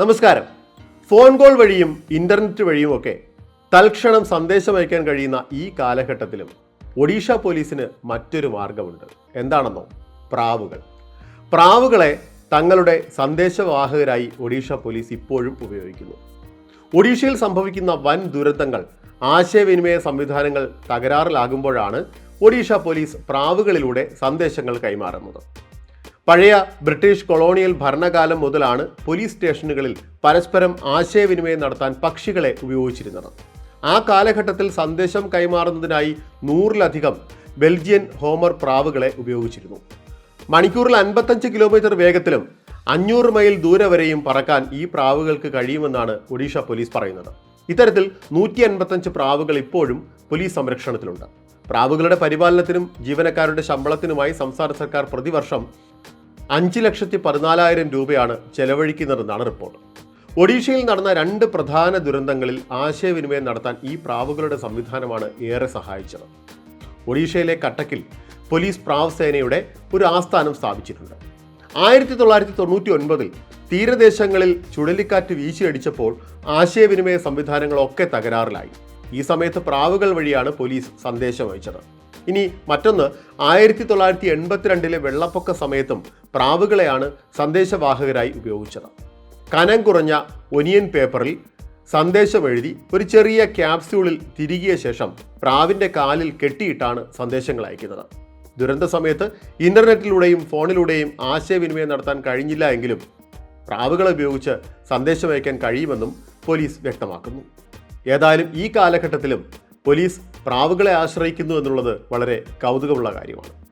നമസ്കാരം. Phone call വഴിയും internet വഴിയും ഒക്കെ തൽക്ഷണം സന്ദേശം അയക്കാൻ കഴിയുന്ന ഈ കാലഘട്ടത്തിലും ഒഡീഷ പോലീസിന് മറ്റൊരു മാർഗമുണ്ട്. എന്താണെന്നോ? പ്രാവുകൾ. പ്രാവുകളെ തങ്ങളുടെ സന്ദേശവാഹകരായി ഒഡീഷ പോലീസ് ഇപ്പോഴും ഉപയോഗിക്കുന്നു. ഒഡീഷയിൽ സംഭവിക്കുന്ന വൻ ദുരന്തങ്ങൾ ആശയവിനിമയ സംവിധാനങ്ങൾ തകരാറിലാകുമ്പോഴാണ് ഒഡീഷ പോലീസ് പ്രാവുകളിലൂടെ സന്ദേശങ്ങൾ കൈമാറുന്നത്. പഴയ ബ്രിട്ടീഷ് കൊളോണിയൽ ഭരണകാലം മുതലാണ് പോലീസ് സ്റ്റേഷനുകളിൽ പരസ്പരം ആശയവിനിമയം നടത്താൻ പക്ഷികളെ ഉപയോഗിച്ചിരുന്നത്. ആ കാലഘട്ടത്തിൽ സന്ദേശം കൈമാറുന്നതിനായി നൂറിലധികം ബെൽജിയൻ ഹോമർ പ്രാവുകളെ ഉപയോഗിച്ചിരുന്നു. മണിക്കൂറിൽ അൻപത്തഞ്ച് കിലോമീറ്റർ വേഗത്തിലും അഞ്ഞൂറ് മൈൽ ദൂരെ വരെയും പറക്കാൻ ഈ പ്രാവുകൾക്ക് കഴിയുമെന്നാണ് ഒഡീഷ പോലീസ് പറയുന്നത്. ഇത്തരത്തിൽ നൂറ്റി അൻപത്തഞ്ച് പ്രാവുകൾ ഇപ്പോഴും പോലീസ് സംരക്ഷണത്തിലുണ്ട്. പ്രാവുകളുടെ പരിപാലനത്തിനും ജീവനക്കാരുടെ ശമ്പളത്തിനുമായി സംസ്ഥാന സർക്കാർ പ്രതിവർഷം അഞ്ച് ലക്ഷത്തി പതിനാലായിരം രൂപയാണ് ചെലവഴിക്കുന്നതെന്നാണ് റിപ്പോർട്ട്. ഒഡീഷയിൽ നടന്ന രണ്ട് പ്രധാന ദുരന്തങ്ങളിൽ ആശയവിനിമയം നടത്താൻ ഈ പ്രാവുകളുടെ സംവിധാനമാണ് ഏറെ സഹായിച്ചത്. ഒഡീഷയിലെ കട്ടക്കിൽ പോലീസ് പ്രാവ് സേനയുടെ ഒരു ആസ്ഥാനം സ്ഥാപിച്ചിട്ടുണ്ട്. ആയിരത്തി തൊള്ളായിരത്തി തൊണ്ണൂറ്റി ഒൻപതിൽ തീരദേശങ്ങളിൽ ചുഴലിക്കാറ്റ് വീശിയടിച്ചപ്പോൾ ആശയവിനിമയ സംവിധാനങ്ങളൊക്കെ തകരാറിലായി. ഈ സമയത്ത് പ്രാവുകൾ വഴിയാണ് പോലീസ് സന്ദേശം അയച്ചത്. ഇനി മറ്റൊന്ന് ആയിരത്തി തൊള്ളായിരത്തി എൺപത്തിരണ്ടിലെ വെള്ളപ്പൊക്ക സമയത്തും പ്രാവുകളെയാണ് സന്ദേശവാഹകരായി ഉപയോഗിച്ചത്. കനം കുറഞ്ഞ ഒനിയൻ പേപ്പറിൽ സന്ദേശം എഴുതി ഒരു ചെറിയ ക്യാപ്സ്യൂളിൽ തിരികിയ ശേഷം പ്രാവിന്റെ കാലിൽ കെട്ടിയിട്ടാണ് സന്ദേശങ്ങൾ അയക്കുന്നത്. ദുരന്ത സമയത്ത് ഇന്റർനെറ്റിലൂടെയും ഫോണിലൂടെയും ആശയവിനിമയം നടത്താൻ കഴിഞ്ഞില്ല എങ്കിലും പ്രാവുകളെ ഉപയോഗിച്ച് സന്ദേശം അയക്കാൻ കഴിയുമെന്നും പോലീസ് വ്യക്തമാക്കുന്നു. ഏതായാലും ഈ കാലഘട്ടത്തിലും പോലീസ് പ്രാവുകളെ ആശ്രയിക്കുന്നു എന്നുള്ളത് വളരെ കൗതുകമുള്ള കാര്യമാണ്.